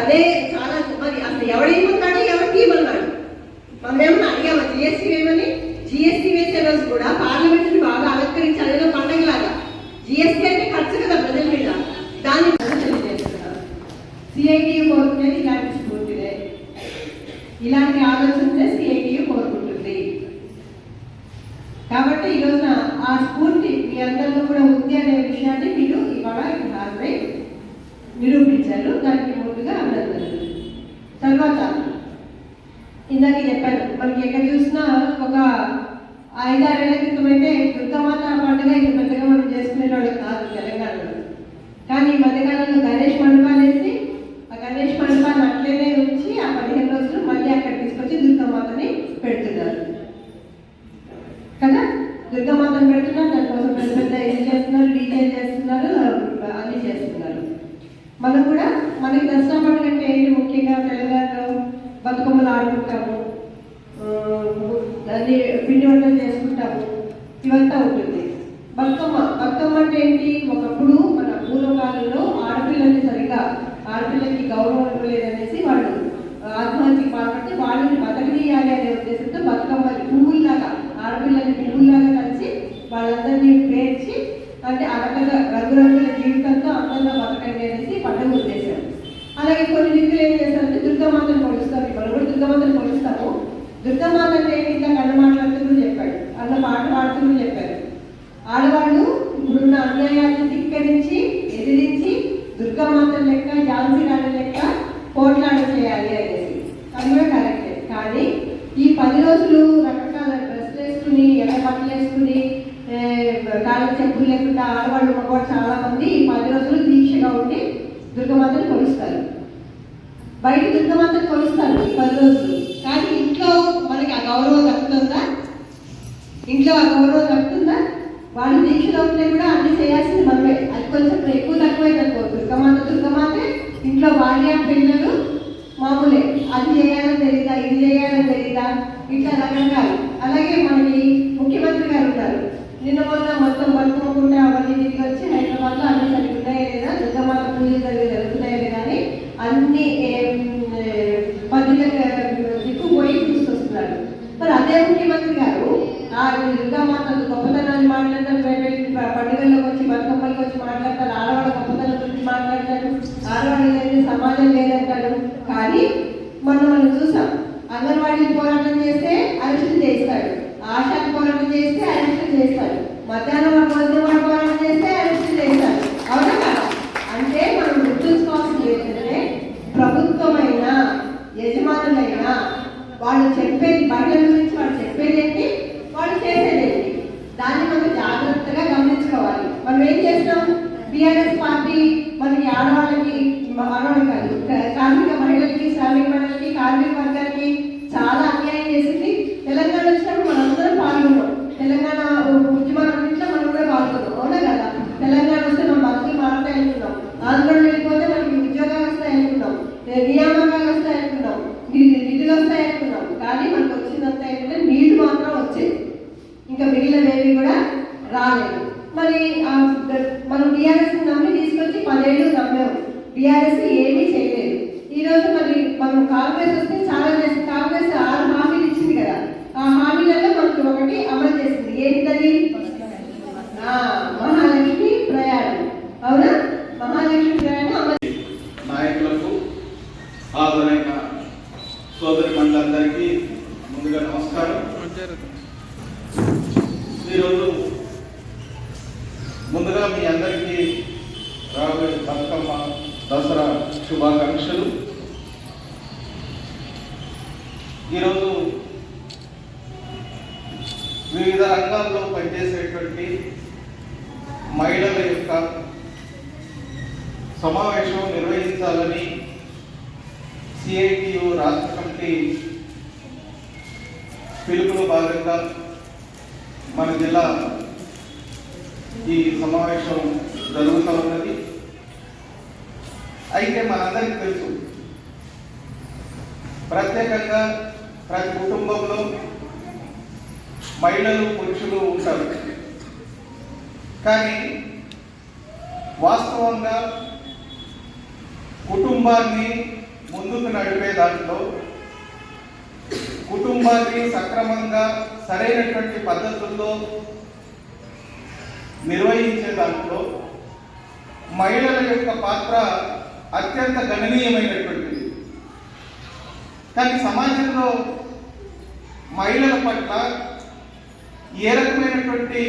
అదే చాలా మరి అసలు ఎవడేమన్నాడు ఎవరికి ఏమన్నాడు మనం ఏమన్నా అడిగామా జిఎస్టీ ఏమని జిఎస్టీ వేసే రోజు కూడా పార్లమెంట్ బాగా అలంకరించి ఏదో పండగలాగా. జిఎస్టీ అంటే ఖర్చు కదా ప్రజల మీద. దాన్ని సిఐటి కోరుకునేది ఇలాంటి స్ఫూర్తిలే ఇలాంటి ఆలోచనలే సిఐటి కోరుకుంటుంది. కాబట్టి ఈ రోజున ఆ స్ఫూర్తి మీ అందరిలో కూడా ఉంది అనే విషయాన్ని మీరు ఇవాళ హాజరై నిరూపి граната చేసుకుంటాము అన్ని పిండి వంటలు చేసుకుంటాము ఇవంతా ఉంటుంది. బతుకమ్మ బతుకమ్మ అంటే ఏంటి? ఒకప్పుడు మన పూర్వకాలంలో ఆడపిల్లల్ని సరిగా ఆడపిల్లకి గౌరవం ఇవ్వలేదనేసి వాళ్ళు ఆత్మహత్యకి పాల్పడితే వాళ్ళని బతకనీయాలి అనే ఉద్దేశంతో బతుకమ్మని పువ్వుల్లాగా ఆడపిల్లల్ని పువ్వుల్లాగా కలిసి వాళ్ళందరినీ పేర్చి అంటే అరకగా రంగురంగుల జీవితంతో అందంగా బతకండి అనేసి పండుగ ఉద్దేశం. అలాగే కొన్ని దిక్కులు ఏం చేస్తారంటే దుర్గామాతను కొలుస్తారు. కొలుస్తాము దుర్గామాత అంటే ఏంటి ఇంకా మాట్లాడుతూ చెప్పాడు. అన్న పాట పాడుతూ చెప్పారు ఆడవాళ్ళు ఇప్పుడున్న అన్యాయాన్ని ధిక్కరించి ఎదిరించి దుర్గామాత లెక్క ఝాన్సీ రాణి లెక్క పోట్లాడ చేయాలి అనేసి. అది కూడా కరెక్టే. కానీ ఈ పది రోజులు రకరకాల డ్రెస్లు వేసుకుని ఎర్ర బట్టలు వేసుకుని కాళ్ళ చెప్పులు లేకుండా ఆడవాళ్ళు మగవాళ్ళు చాలా మంది ఈ పది రోజులు దీక్షగా ఉండి దుర్గమాతను కొలుస్తారు. బయట దుర్గమాతని కొలుస్తారు పది రోజులు. కానీ ఇంట్లో మనకి ఆ గౌరవం దక్కుతుందా? ఇంట్లో ఆ గౌరవం దక్కుతుందా? వాళ్ళు దీక్షలో ఉంటే కూడా అన్ని చేయాల్సింది మనమే. అది కొంచెం ఎక్కువ తక్కువైంది అనుకో దుర్గమాత దుర్గమాతే ఇంట్లో భార్య పిల్లలు మామూలే. అది చేయాలని తెలియదా ఇది చేయాలని తెలియదా ఇట్లా రకరకాలు అలాగే మనకి ముఖ్యమంత్రి గారు ఉన్నారు. నిన్న మొన్న మొత్తం పడుకోకుండా అవన్నీ తిరిగి వచ్చి హైదరాబాద్లో అన్ని సరిగ్గా ఉన్నాయా లేదా? దుర్గమాత పూజ జరిగి జరుగుతున్నాయా లేదా అని అన్ని ఏం, ఏ, పద్ధతులకు దిక్కుపోయి తీసుకొస్తున్నారు మరి అదే ముఖ్యమంత్రి గారు ఆ దుర్గామాత గొప్పతనాన్ని మాట్లాడతారు రేపు పండుగల్లోకి వచ్చి బతుకమ్మలకు వచ్చి మాట్లాడతారు. ఆడవాళ్ళ గొప్పతనం గురించి మాట్లాడతారు. ఆడవాళ్ళు లేని సమాజం లేదంటారు. కానీ మొన్న మనం చూసాం. అంగన్వాడీ పోరాటం చేస్తే అరెస్టు చేస్తాడు. ఆశాకి పోరాటం చేస్తే అరెస్టు చేస్తాడు. మధ్యాహ్నం భోజనం పోరాటం చేస్తే అరెస్టు చేస్తాడు. అవునా కదా? అంటే మనం గుర్తుంచుకోవాల్సింది ఏంటంటే ప్రభుత్వమైన యజమానులైనా వాళ్ళు చెప్పేది బయట గురించి వాళ్ళు చెప్పేది ఏంటి? చేసేది. దాన్ని మనం జాగ్రత్తగా గమనించుకోవాలి. మనం ఏం చేస్తాం? బీఆర్ఎస్ పార్టీ మనకి ఆడవాళ్ళకి ఆడవాళ్ళకి కాదు కార్మిక మహిళలకి శ్రామిక మహిళలకి కార్మిక వర్గానికి చాలా బీఆర్ఎస్ ఏమీ చేయలేదు. ఈ రోజు మరి మనం కాంగ్రెస్ వస్తే చాలా చేసి కాంగ్రెస్ ఆరు హామీలు ఇచ్చింది కదా. ఆ హామీలలో మనకి ఒకటి అమలు చేసింది. ఏంటది మహాలక్ష్మి ప్రయాణం. అవునా? మహాలక్ష్మి ప్రయాణం అమలు నాయకులకు హాజరైన సోదరి మండలందరికీ ముందుగా నమస్కారం. ఈరోజు ముందుగా మీ అందరికీ రాబోయే బతుకమ్మ దసరా శుభాకాంక్షలు. ఈరోజు వివిధ రంగాల్లో పనిచేసేటువంటి మహిళల యొక్క సమావేశం నిర్వహించాలని సిఐటియు రాష్ట్ర కమిటీ పిలుపులో భాగంగా మన జిల్లా ఈ సమావేశం జరుగుతూ ఉన్నది. అయితే మనందరికి తెలుసు. ప్రత్యేకంగా ప్రతి కుటుంబంలో మహిళలు పురుషులు ఉంటారు. కానీ వాస్తవంగా కుటుంబాన్ని ముందుకు నడిపే దాంట్లో కుటుంబాన్ని సక్రమంగా సరైనటువంటి పద్ధతుల్లో నిర్వహించే దాంట్లో మహిళల యొక్క పాత్ర అత్యంత గణనీయమైనటువంటిది కానీ సమాజంలో మహిళల పట్ల ఏ రకమైనటువంటి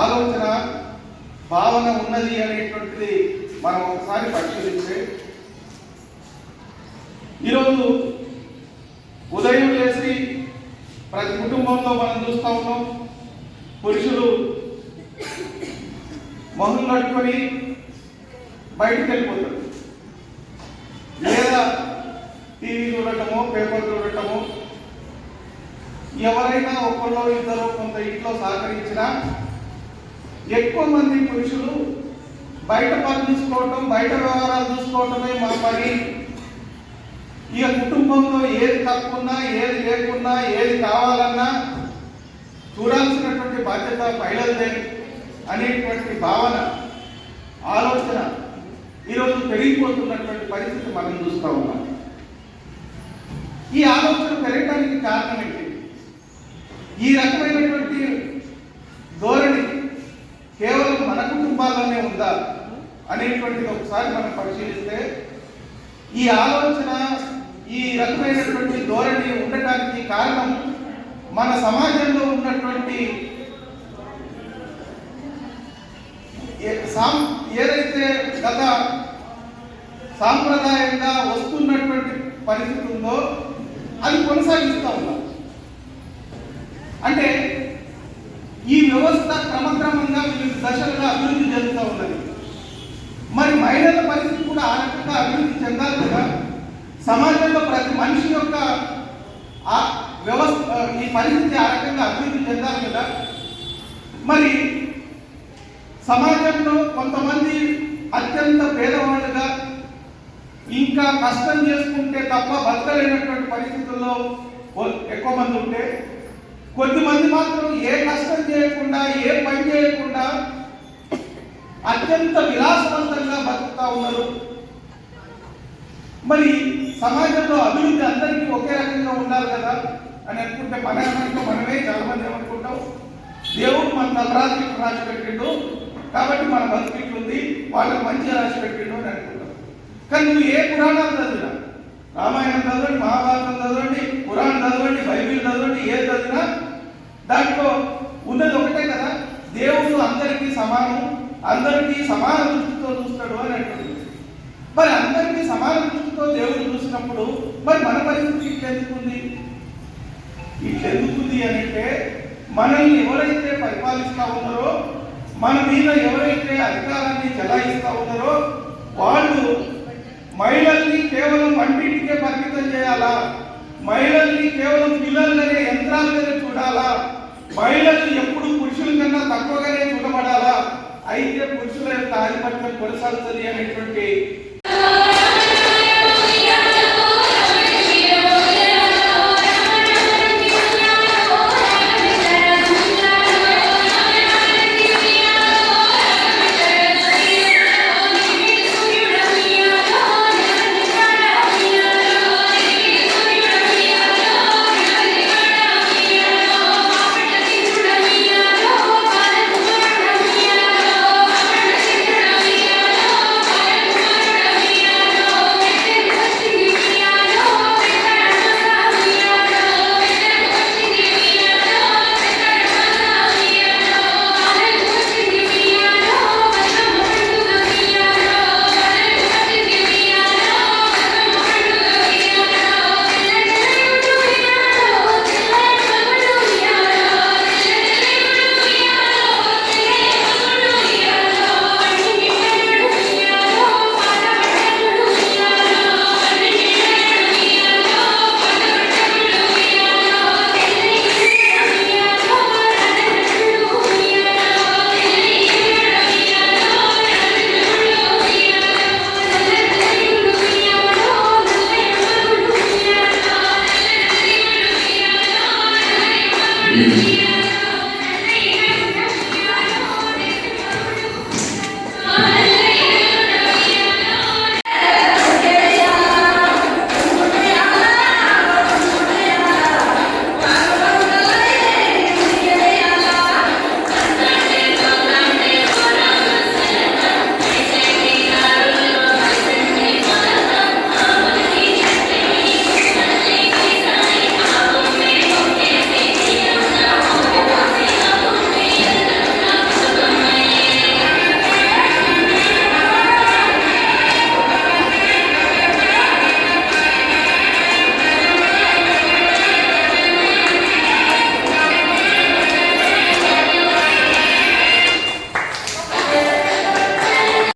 ఆలోచన భావన ఉన్నది అనేటువంటిది మనం ఒకసారి పరిశీలిస్తే ఈరోజు ఉదయం లేచి ప్రతి కుటుంబంలో మనం చూస్తూ ఉన్నాం పురుషులు మొహం కట్టుకొని బయటికి వెళ్ళిపోతారు. లేదా టీవీ చూడటము పేపర్ చూడటము ఎవరైనా ఒకళ్ళు ఇద్దరు కొంత ఇంట్లో సహకరించినా ఎక్కువ మంది పురుషులు బయట పని చూసుకోవటం బయట వ్యవహారాలు చూసుకోవటమే మా పని. ఇక కుటుంబంలో ఏది తక్కున్నా ఏది లేకున్నా ఏది కావాలన్నా చూడాల్సినటువంటి బాధ్యత మహిళలదే అనేటువంటి భావన ఆలోచన. ఈరోజు పెరిగిపోతున్నటువంటి పరిస్థితి మనం చూస్తూ ఉన్నాం. ఈ ఆలోచన పెరగడానికి కారణం ఏంటి? ఈ రకమైనటువంటి ధోరణి కేవలం మన కుటుంబాల్లోనే ఉందా అనేటువంటిది ఒకసారి మనం పరిశీలిస్తే ఈ ఆలోచన ఈ రకమైనటువంటి ధోరణి ఉండటానికి కారణం మన సమాజంలో ఉన్నటువంటి సాం- ఏదైతే గత సాంప్రదాయంగా వస్తున్నటువంటి పరిస్థితి ఉందో అది కొనసాగిస్తూ ఉన్నాం అంటే ఈ వ్యవస్థ క్రమక్రమంగా వివిధ దశలుగా అభివృద్ధి చెందుతూ ఉన్నది. మరి మహిళల పరిస్థితి కూడా ఆ రకంగా అభివృద్ధి చెందాలి కదా? సమాజంలో ప్రతి మనిషి యొక్క ఆ వ్యవస్థ ఈ పరిస్థితి ఆ రకంగా అభివృద్ధి చెందాలి కదా? మరి సమాజంలో కొంతమంది అత్యంత పేదవాళ్ళుగా ఇంకా కష్టం చేసుకుంటే తప్ప బతకలేనటువంటి పరిస్థితుల్లో ఎక్కువ మంది ఉంటే కొద్దిమంది మాత్రం ఏ కష్టం చేయకుండా ఏ పని చేయకుండా అత్యంత విలాసవంతంగా బతుకుతా ఉన్నారు. మరి సమాజంలో అభివృద్ధి అందరికీ ఒకే రకంగా ఉండాలి కదా? అని అనుకుంటే మన ఏమనుకో మనమే చాలామంది ఏమనుకుంటాం? దేవుడు మన తలరాజు రాసి పెట్టిండు కాబట్టి మన బతుకు ఉంది వాళ్ళకి మంచి రాసి పెట్టిండు అని కానీ నువ్వు ఏ పురాణాలు చదివినా? రామాయణం చదవండి మహాభారతం చదవండి పురాణం చదవండి బైబిల్ చదవండి ఏ చదివినా దాంట్లో ఉన్నది ఒకటే కదా దేవుడు అందరికీ సమానం అందరికీ సమాన దృష్టితో చూస్తాడు అని అంటుంది. మరి అందరికీ సమాన దృష్టితో దేవుడు చూసినప్పుడు మరి మన పరిస్థితి ఇట్లెందుకుంది ఇట్లెందుకుంది అని అంటే మనల్ని ఎవరైతే పరిపాలిస్తూ ఉన్నారో మన మీద ఎవరైతే అధికారాన్ని చెలాయిస్తూ ఉన్నారో వాళ్ళు మహిళల్ని కేవలం వంటింటికే పరిమితం చేయాలా? మహిళల్ని కేవలం పిల్లలనే యంత్రాలనే చూడాలా? మహిళల్ని ఎప్పుడు పురుషుల కన్నా తక్కువగానే చూడబడాలా? అయితే పురుషుల యొక్క ఆధిపత్యం కొనసాగుతుంది అనేటువంటి